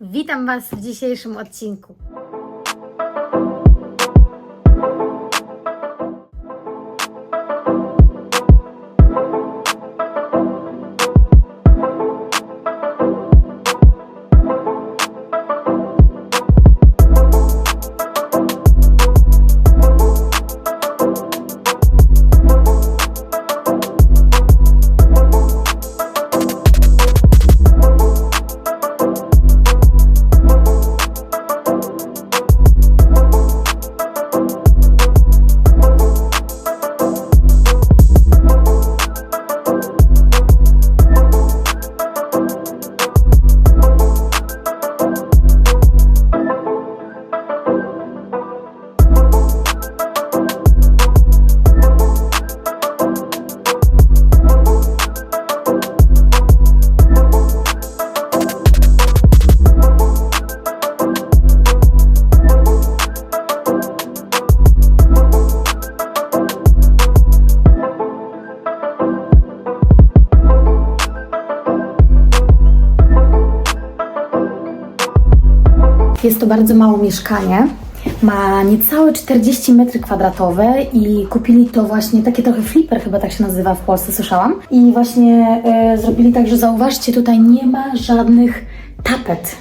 Witam Was w dzisiejszym odcinku. Bardzo małe mieszkanie. Ma niecałe 40 metry kwadratowe i kupili to właśnie takie trochę flipper, chyba tak się nazywa w Polsce, słyszałam. I właśnie e, zrobili tak, że zauważcie, tutaj nie ma żadnych tapet.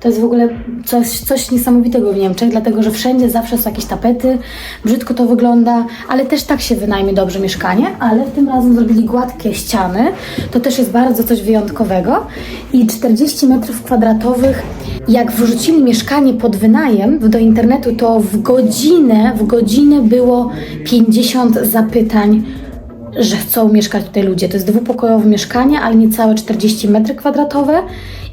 To jest w ogóle coś, coś niesamowitego w Niemczech, dlatego że wszędzie zawsze są jakieś tapety, brzydko to wygląda, ale też tak się wynajmie dobrze mieszkanie, ale tym razem zrobili gładkie ściany, to też jest bardzo coś wyjątkowego. I 40 metrów kwadratowych, jak wrzucili mieszkanie pod wynajem do internetu, to w godzinę, w godzinę było 50 zapytań że chcą mieszkać tutaj ludzie. To jest dwupokojowe mieszkanie, ale niecałe 40 metry kwadratowe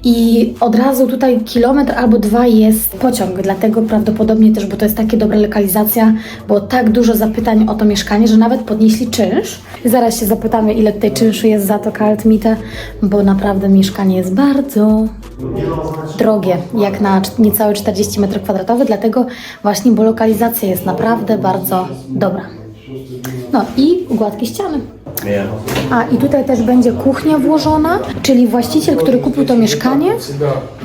i od razu tutaj kilometr albo dwa jest pociąg, dlatego prawdopodobnie też, bo to jest takie dobra lokalizacja, było tak dużo zapytań o to mieszkanie, że nawet podnieśli czynsz. Zaraz się zapytamy, ile tutaj czynszu jest za to Kaltmite, bo naprawdę mieszkanie jest bardzo drogie, jak na niecałe 40 metrów kwadratowych, dlatego właśnie, bo lokalizacja jest naprawdę bardzo dobra. No i gładkie ściany. A i tutaj też będzie kuchnia włożona, czyli właściciel, który kupił to mieszkanie,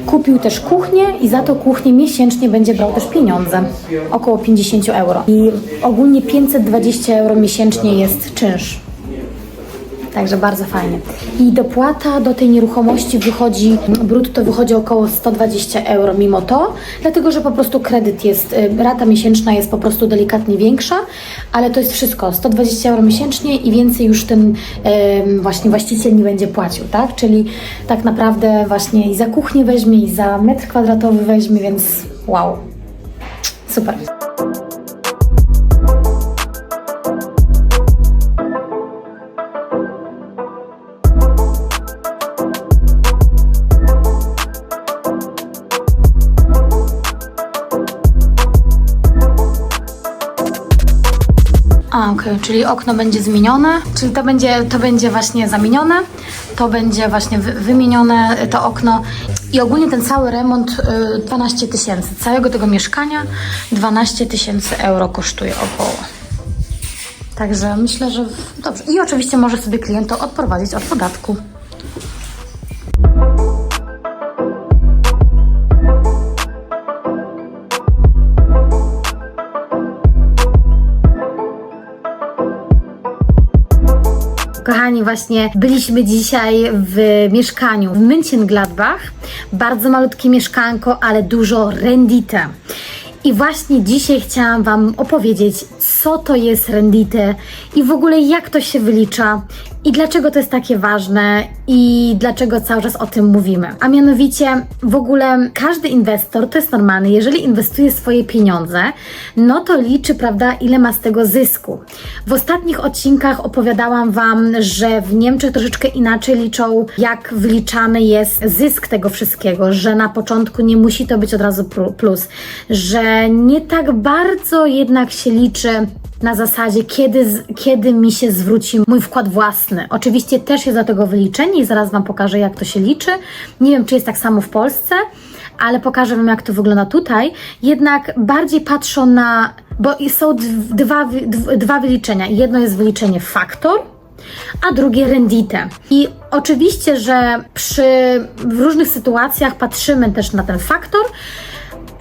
kupił też kuchnię i za to kuchnię miesięcznie będzie brał też pieniądze, około 50 euro. I ogólnie 520 euro miesięcznie jest czynsz. Także bardzo fajnie. I dopłata do tej nieruchomości wychodzi, brutto wychodzi około 120 euro mimo to, dlatego że po prostu kredyt jest, y, rata miesięczna jest po prostu delikatnie większa, ale to jest wszystko, 120 euro miesięcznie i więcej już ten właśnie właściciel nie będzie płacił, tak? Czyli tak naprawdę właśnie i za kuchnię weźmie, i za metr kwadratowy weźmie, więc wow, super. Czyli okno będzie zmienione, czyli to będzie, to będzie właśnie zamienione, to będzie właśnie wy, wymienione y, to okno i ogólnie ten cały remont y, 12 tysięcy, całego tego mieszkania 12 tysięcy euro kosztuje około. Także myślę, że w- dobrze. I oczywiście może sobie klient to odprowadzić od podatku. Kochani, właśnie byliśmy dzisiaj w mieszkaniu w München-Gladbach. Bardzo malutkie mieszkanko, ale dużo rendite. I właśnie dzisiaj chciałam Wam opowiedzieć, co to jest rendite i w ogóle jak to się wylicza i dlaczego to jest takie ważne i dlaczego cały czas o tym mówimy. A mianowicie w ogóle każdy inwestor to jest normalny, jeżeli inwestuje swoje pieniądze, no to liczy, prawda, ile ma z tego zysku. W ostatnich odcinkach opowiadałam Wam, że w Niemczech troszeczkę inaczej liczą, jak wliczany jest zysk tego wszystkiego, że na początku nie musi to być od razu plus, że nie tak bardzo jednak się liczy na zasadzie, kiedy, kiedy mi się zwróci mój wkład własny. Oczywiście też jest do tego wyliczenie i zaraz Wam pokażę, jak to się liczy. Nie wiem, czy jest tak samo w Polsce, ale pokażę Wam, jak to wygląda tutaj. Jednak bardziej patrzą na, bo są dw- dwa, dwa wyliczenia. Jedno jest wyliczenie faktor, a drugie rendite. I oczywiście, że przy w różnych sytuacjach patrzymy też na ten faktor,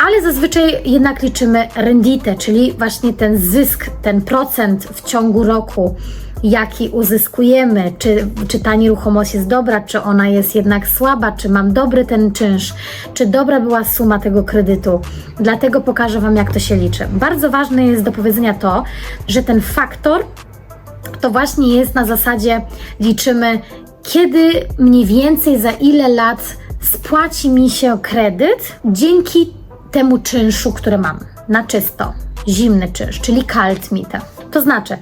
ale zazwyczaj jednak liczymy rendite, czyli właśnie ten zysk, ten procent w ciągu roku, jaki uzyskujemy, czy, czy ta nieruchomość jest dobra, czy ona jest jednak słaba, czy mam dobry ten czynsz, czy dobra była suma tego kredytu. Dlatego pokażę Wam, jak to się liczy. Bardzo ważne jest do powiedzenia to, że ten faktor to właśnie jest na zasadzie liczymy, kiedy mniej więcej za ile lat spłaci mi się kredyt dzięki temu czynszu, który mam na czysto, zimny czynsz, czyli kalt mite. To znaczy,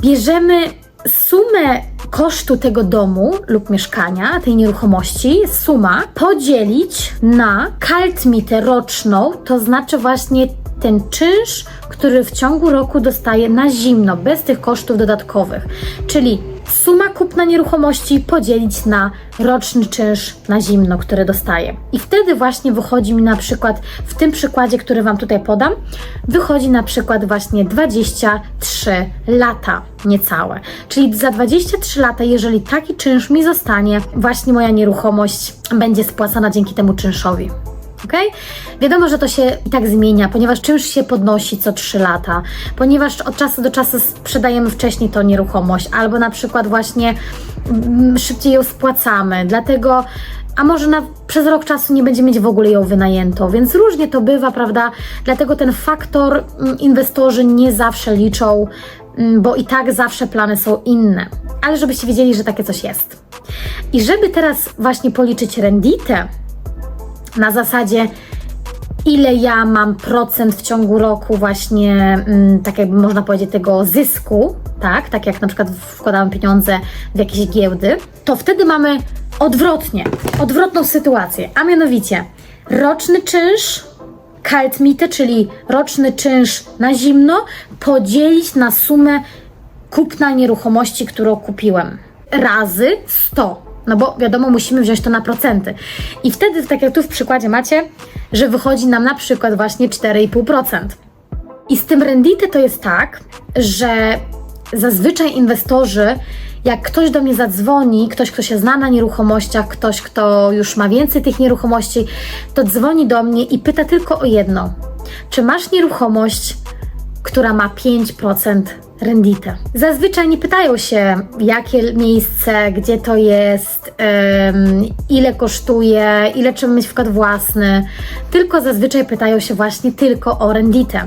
bierzemy sumę kosztu tego domu lub mieszkania, tej nieruchomości, suma podzielić na kaltmitę roczną, to znaczy właśnie ten czynsz, który w ciągu roku dostaje na zimno, bez tych kosztów dodatkowych. Czyli suma kupna nieruchomości podzielić na roczny czynsz na zimno, który dostaje. I wtedy właśnie wychodzi mi na przykład, w tym przykładzie, który Wam tutaj podam, wychodzi na przykład właśnie 23 lata niecałe. Czyli za 23 lata, jeżeli taki czynsz mi zostanie, właśnie moja nieruchomość będzie spłacana dzięki temu czynszowi. Ok? Wiadomo, że to się i tak zmienia, ponieważ czynsz się podnosi co 3 lata, ponieważ od czasu do czasu sprzedajemy wcześniej tą nieruchomość, albo na przykład właśnie mm, szybciej ją spłacamy, dlatego a może na, przez rok czasu nie będziemy mieć w ogóle ją wynajętą, więc różnie to bywa, prawda? Dlatego ten faktor mm, inwestorzy nie zawsze liczą, mm, bo i tak zawsze plany są inne. Ale żebyście wiedzieli, że takie coś jest. I żeby teraz właśnie policzyć renditę, na zasadzie ile ja mam procent w ciągu roku właśnie, mm, tak jakby można powiedzieć, tego zysku, tak, tak jak na przykład wkładamy pieniądze w jakieś giełdy, to wtedy mamy odwrotnie, odwrotną sytuację, a mianowicie roczny czynsz kaltmite, czyli roczny czynsz na zimno, podzielić na sumę kupna nieruchomości, którą kupiłem, razy 100. No bo wiadomo, musimy wziąć to na procenty. I wtedy, tak jak tu w przykładzie macie, że wychodzi nam na przykład właśnie 4,5%. I z tym rendite to jest tak, że zazwyczaj inwestorzy, jak ktoś do mnie zadzwoni, ktoś, kto się zna na nieruchomościach, ktoś, kto już ma więcej tych nieruchomości, to dzwoni do mnie i pyta tylko o jedno. Czy masz nieruchomość, która ma 5% rendite. Zazwyczaj nie pytają się, jakie miejsce, gdzie to jest, em, ile kosztuje, ile trzeba mieć wkład własny, tylko zazwyczaj pytają się właśnie tylko o rendite.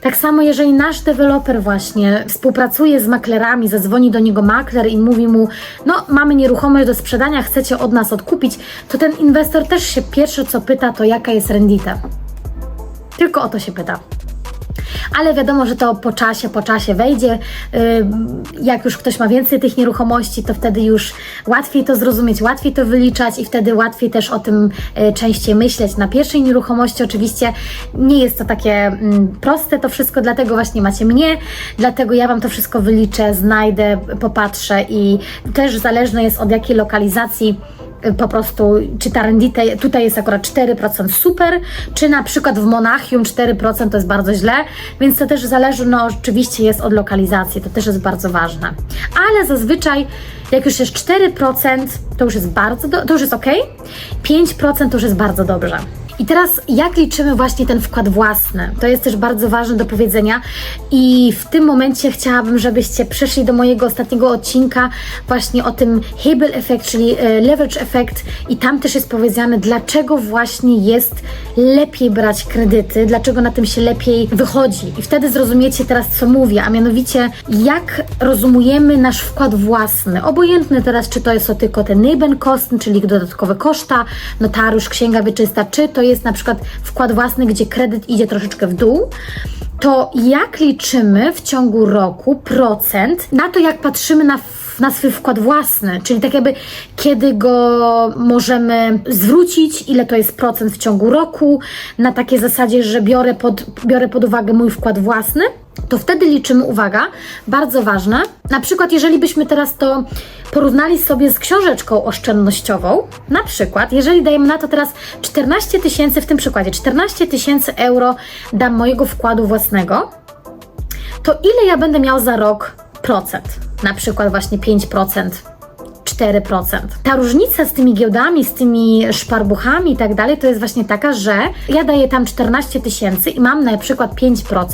Tak samo, jeżeli nasz deweloper właśnie współpracuje z maklerami, zadzwoni do niego makler i mówi mu, no mamy nieruchomość do sprzedania, chcecie od nas odkupić, to ten inwestor też się pierwsze co pyta, to jaka jest rendita. Tylko o to się pyta ale wiadomo, że to po czasie, po czasie wejdzie. Y, Jak już ktoś ma więcej tych nieruchomości, to wtedy już łatwiej to zrozumieć, łatwiej to wyliczać i wtedy łatwiej też o tym y, częściej myśleć. Na pierwszej nieruchomości oczywiście nie jest to takie mm, proste to wszystko, dlatego właśnie macie mnie, dlatego ja Wam to wszystko wyliczę, znajdę, popatrzę i też zależne jest od jakiej lokalizacji po prostu, czy ta rendita tutaj jest akurat 4% super, czy na przykład w Monachium 4% to jest bardzo źle, więc to też zależy, no oczywiście jest od lokalizacji, to też jest bardzo ważne. Ale zazwyczaj, jak już jest 4%, to już jest bardzo, do, to już jest ok, 5% to już jest bardzo dobrze. I teraz jak liczymy właśnie ten wkład własny? To jest też bardzo ważne do powiedzenia i w tym momencie chciałabym, żebyście przeszli do mojego ostatniego odcinka właśnie o tym Hebel efekt, czyli e, leverage effect i tam też jest powiedziane, dlaczego właśnie jest lepiej brać kredyty, dlaczego na tym się lepiej wychodzi. I wtedy zrozumiecie teraz, co mówię, a mianowicie jak rozumujemy nasz wkład własny. Obojętny teraz, czy to jest to tylko ten Nebenkosten, czyli dodatkowe koszta, notariusz, księga wieczysta, czy to jest na przykład wkład własny, gdzie kredyt idzie troszeczkę w dół, to jak liczymy w ciągu roku procent na to, jak patrzymy na, na swój wkład własny, czyli tak jakby kiedy go możemy zwrócić, ile to jest procent w ciągu roku, na takiej zasadzie, że biorę pod, biorę pod uwagę mój wkład własny, to wtedy liczymy, uwaga, bardzo ważne, na przykład jeżeli byśmy teraz to porównali sobie z książeczką oszczędnościową, na przykład jeżeli dajemy na to teraz 14 tysięcy, w tym przykładzie 14 tysięcy euro dam mojego wkładu własnego, to ile ja będę miał za rok procent na przykład właśnie 5%. 4%. Ta różnica z tymi giełdami, z tymi szparbuchami i tak dalej, to jest właśnie taka, że ja daję tam 14 tysięcy i mam na przykład 5%.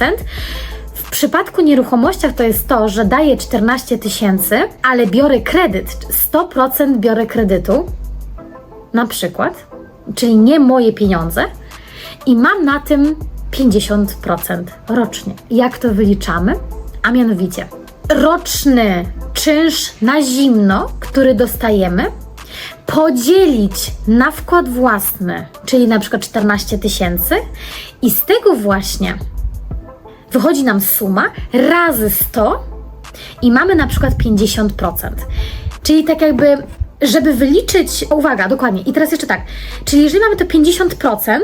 Przypadku nieruchomościach to jest to, że daję 14 tysięcy, ale biorę kredyt, 100% biorę kredytu, na przykład, czyli nie moje pieniądze, i mam na tym 50% rocznie. Jak to wyliczamy? A mianowicie, roczny czynsz na zimno, który dostajemy, podzielić na wkład własny, czyli na przykład 14 tysięcy, i z tego właśnie wychodzi nam suma razy 100 i mamy na przykład 50%. Czyli tak jakby, żeby wyliczyć, uwaga, dokładnie, i teraz jeszcze tak, czyli jeżeli mamy to 50%,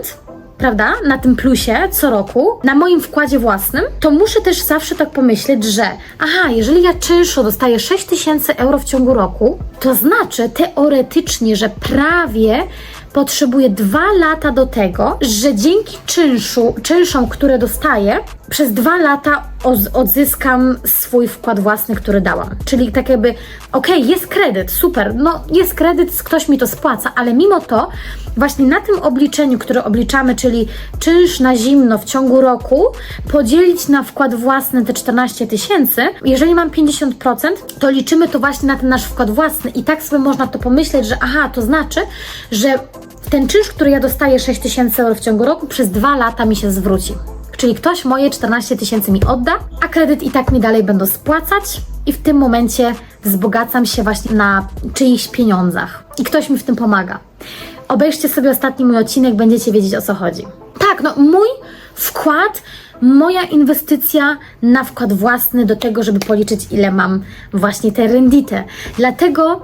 prawda, na tym plusie co roku, na moim wkładzie własnym, to muszę też zawsze tak pomyśleć, że aha, jeżeli ja czynszu dostaję 6 tysięcy euro w ciągu roku, to znaczy teoretycznie, że prawie potrzebuję dwa lata do tego, że dzięki czynszu, czynszom, które dostaję, przez dwa lata odzyskam swój wkład własny, który dałam. Czyli tak jakby, okej, jest kredyt, super, no jest kredyt, ktoś mi to spłaca, ale mimo to właśnie na tym obliczeniu, które obliczamy, czyli czynsz na zimno w ciągu roku, podzielić na wkład własny te 14 tysięcy, jeżeli mam 50%, to liczymy to właśnie na ten nasz wkład własny i tak sobie można to pomyśleć, że aha, to znaczy, że ten czynsz, który ja dostaję 6 tysięcy euro w ciągu roku, przez dwa lata mi się zwróci. Czyli ktoś moje 14 tysięcy mi odda, a kredyt i tak mi dalej będą spłacać i w tym momencie wzbogacam się właśnie na czyichś pieniądzach i ktoś mi w tym pomaga. Obejrzcie sobie ostatni mój odcinek, będziecie wiedzieć o co chodzi. Tak, no mój wkład, moja inwestycja na wkład własny do tego, żeby policzyć ile mam właśnie te rendite. Dlatego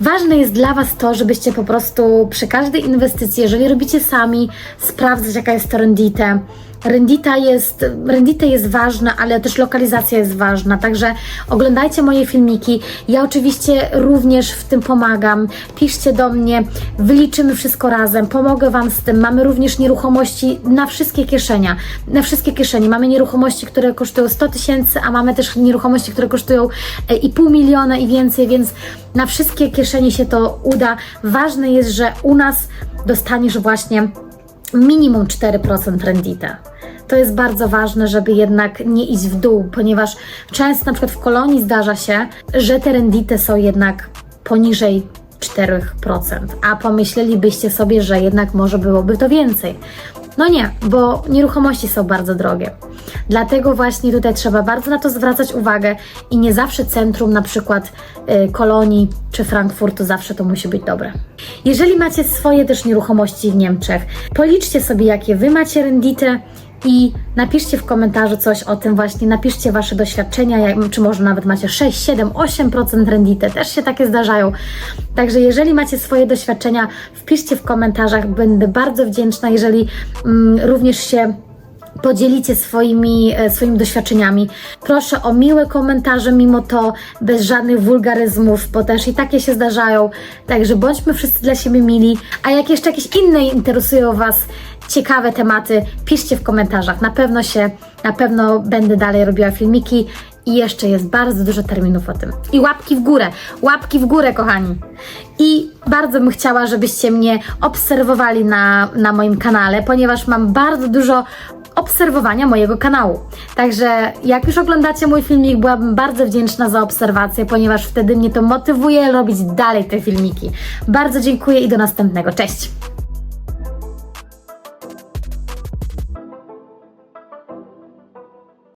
ważne jest dla Was to, żebyście po prostu przy każdej inwestycji, jeżeli robicie sami, sprawdzać jaka jest to rendite, Rendita jest, rendita jest ważna, ale też lokalizacja jest ważna, także oglądajcie moje filmiki. Ja oczywiście również w tym pomagam. Piszcie do mnie, wyliczymy wszystko razem, pomogę Wam z tym. Mamy również nieruchomości na wszystkie kieszenia, na wszystkie kieszenie. Mamy nieruchomości, które kosztują 100 tysięcy, a mamy też nieruchomości, które kosztują e, i pół miliona i więcej, więc na wszystkie kieszenie się to uda. Ważne jest, że u nas dostaniesz właśnie minimum 4% rendite. To jest bardzo ważne, żeby jednak nie iść w dół, ponieważ często na przykład w kolonii zdarza się, że te rendite są jednak poniżej 4%, a pomyślelibyście sobie, że jednak może byłoby to więcej. No nie, bo nieruchomości są bardzo drogie. Dlatego właśnie tutaj trzeba bardzo na to zwracać uwagę i nie zawsze centrum na przykład y, Kolonii czy Frankfurtu zawsze to musi być dobre. Jeżeli macie swoje też nieruchomości w Niemczech, policzcie sobie jakie wy macie rendite i napiszcie w komentarzu coś o tym właśnie, napiszcie Wasze doświadczenia, jak, czy może nawet macie 6, 7, 8% rendite, też się takie zdarzają. Także jeżeli macie swoje doświadczenia, wpiszcie w komentarzach, będę bardzo wdzięczna, jeżeli mm, również się podzielicie swoimi, e, swoimi doświadczeniami. Proszę o miłe komentarze, mimo to bez żadnych wulgaryzmów, bo też i takie się zdarzają. Także bądźmy wszyscy dla siebie mili. A jak jeszcze jakieś inne interesują Was ciekawe tematy, piszcie w komentarzach. Na pewno się, na pewno będę dalej robiła filmiki. I jeszcze jest bardzo dużo terminów o tym. I łapki w górę, łapki w górę, kochani. I bardzo bym chciała, żebyście mnie obserwowali na, na moim kanale, ponieważ mam bardzo dużo obserwowania mojego kanału. Także jak już oglądacie mój filmik, byłabym bardzo wdzięczna za obserwację, ponieważ wtedy mnie to motywuje robić dalej te filmiki. Bardzo dziękuję i do następnego. Cześć!